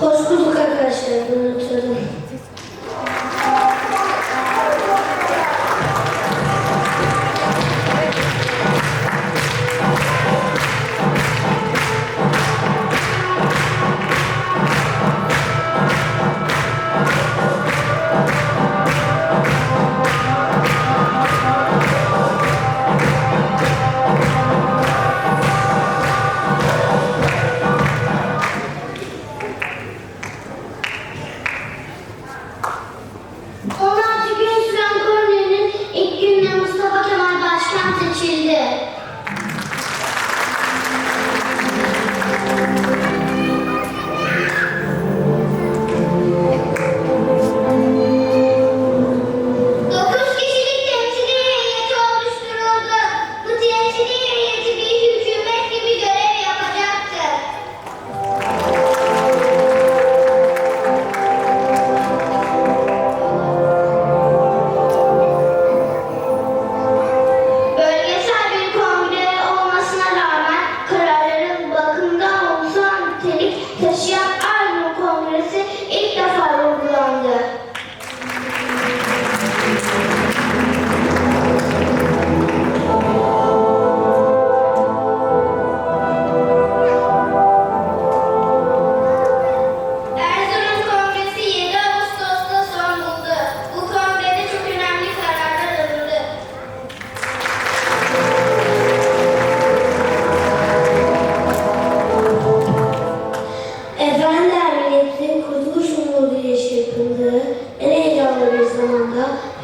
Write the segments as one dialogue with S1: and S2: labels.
S1: Hoş bulduk arkadaşlar. Bunu.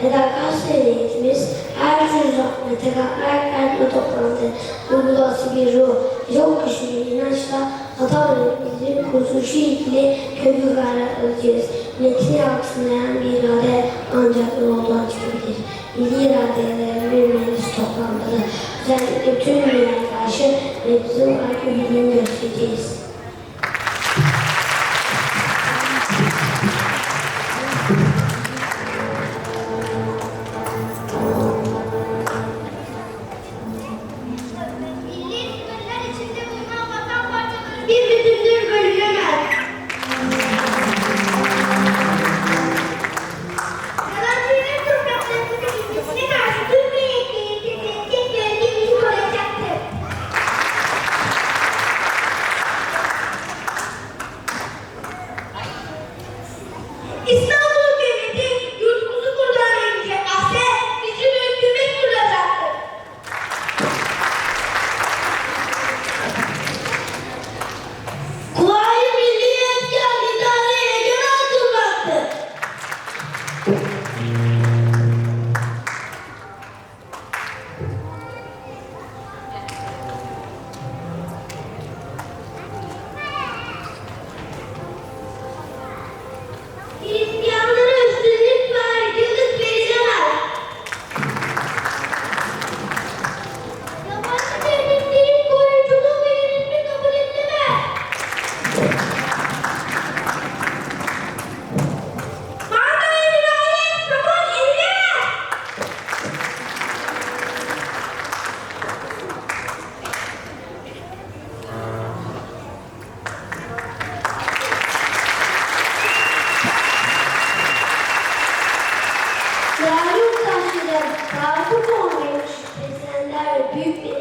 S1: Fedakat seriyetimiz her türlü zahmete kalkar kendine toplandı. Uygulası bir ruh, çok güçlü inançla hata öğretmeninin kurtuluşu ilgili kötü kararlar alacağız. Metni yaksınlayan bir irade ancak yoldan çıkabilir. Milli iradeler bir meclis toplanmalı. Özellikle tüm dünyaya karşı meclis olarak ürünü göstereceğiz. beauty